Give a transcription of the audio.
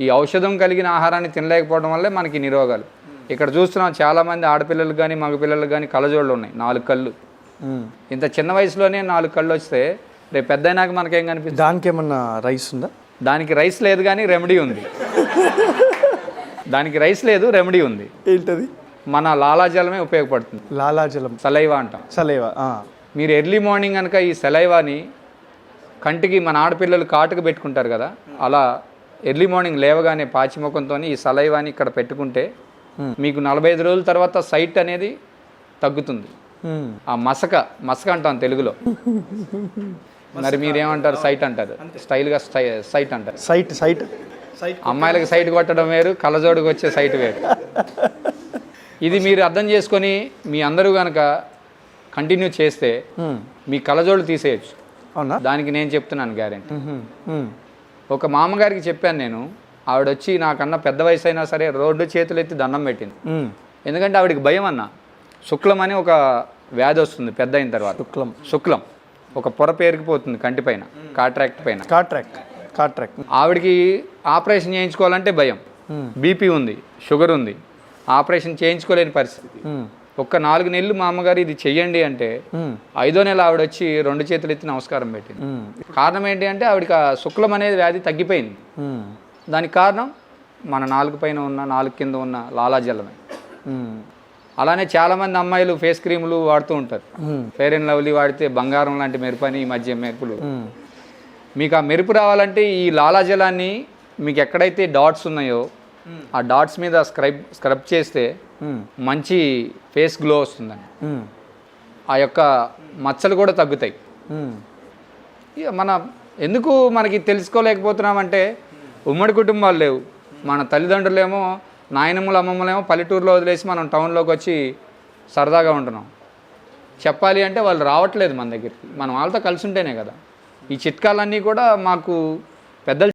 ఈ ఔషధం కలిగిన ఆహారాన్ని తినలేకపోవడం వల్లే మనకి నిరోగాలు. ఇక్కడ చూస్తున్నాం చాలామంది ఆడపిల్లలకు కానీ మగపిల్లలకు కానీ కళ్ళజోళ్ళు ఉన్నాయి. నాలుగు కళ్ళు. ఇంత చిన్న వయసులోనే నాలుగు కళ్ళు వస్తే రేపు పెద్ద అయినాక మనకేం కనిపిస్తుంది? దానికి ఏమన్నా రైస్ ఉందా? దానికి రైస్ లేదు కానీ రెమెడీ ఉంది. దానికి రైస్ లేదు రెమెడీ ఉంది. ఏంటది? మన లాలాజలమే ఉపయోగపడుతుంది. లాలాజలం. సలైవా అంటాం. సలేవా. మీరు ఎర్లీ మార్నింగ్ కనుక ఈ సెలైవాని కంటికి మన ఆడపిల్లలు కాటుకు పెట్టుకుంటారు కదా అలా ఎర్లీ మార్నింగ్ లేవగానే పాచిముఖంతో ఈ సలైవాని ఇక్కడ పెట్టుకుంటే మీకు నలభై ఐదు రోజుల తర్వాత సైట్ అనేది తగ్గుతుంది. మ్మ్. ఆ మసక మసక అంటాం తెలుగులో. మరి మీరేమంటారు సైట్ అంటారు. స్టైల్గా స్టై సైట్ అంటారు. Sight sight. సైట్ అమ్మాయిలకు సైట్ కొట్టడం వేరు కళ్ళజోడుకు వచ్చే సైట్ వేరు. ఇది మీరు అర్థం చేసుకొని మీ అందరూ కనుక కంటిన్యూ చేస్తే మ్మ్. మీ కళ్ళజోడు తీసేయచ్చు. అవునా? దానికి నేను చెప్తున్నాను గ్యారెంటీ. ఒక మామగారికి చెప్పాను నేను ఆవిడ వచ్చి నాకన్నా పెద్ద వయసు అయినా సరే రోడ్డు చేతులు ఎత్తి దండం పెట్టింది. ఎందుకంటే ఆవిడకి భయం అన్న. శుక్లం అని ఒక వ్యాధి వస్తుంది పెద్ద అయిన తర్వాత. శుక్లం. శుక్లం. ఒక పొర పేరుకుపోతుంది కంటిపైన కాట్రాక్ట్ పైన. Cataract cataract. ఆవిడకి ఆపరేషన్ చేయించుకోవాలంటే భయం. బీపీ ఉంది షుగర్ ఉంది. ఆపరేషన్ చేయించుకోలేని పరిస్థితి. ఒక్క నాలుగు నెలలు మా అమ్మగారు ఇది చెయ్యండి అంటే. ఐదో నెల ఆవిడ వచ్చి రెండు చేతులు ఎత్తి నమస్కారం పెట్టింది. కారణం ఏంటి అంటే ఆవిడకి ఆ శుక్లం అనేది వ్యాధి తగ్గిపోయింది. దానికి కారణం మన నాలుగు పైన ఉన్న నాలుగు కింద ఉన్న లాలాజలమే. అలానే చాలామంది అమ్మాయిలు ఫేస్ క్రీములు వాడుతూ ఉంటారు. ఫెయిర్ అండ్ లవ్లీ వాడితే బంగారం లాంటి మెరుపని ఈ మధ్య మెరుపులు. మీకు ఆ మెరుపు రావాలంటే ఈ లాలాజలాన్ని మీకు ఎక్కడైతే డాట్స్ ఉన్నాయో ఆ డాట్స్ మీద స్క్రబ్ స్క్రబ్ చేస్తే. మంచి ఫేస్ గ్లో వస్తుందండి. ఆ యొక్క మచ్చలు కూడా తగ్గుతాయి. ఇక మన ఎందుకు మనకి తెలుసుకోలేకపోతున్నామంటే ఉమ్మడి కుటుంబాలు లేవు మన తల్లిదండ్రులేమో నాయనమ్మలు అమ్మమ్మలేమో పల్లెటూరులో వదిలేసి మనం టౌన్లోకి వచ్చి సరదాగా ఉంటున్నాం చెప్పాలి అంటే వాళ్ళు రావట్లేదు మన దగ్గరికి మనం వాళ్ళతో కలిసి ఉంటేనే కదా ఈ చిట్కాలన్నీ కూడా మాకు పెద్దలు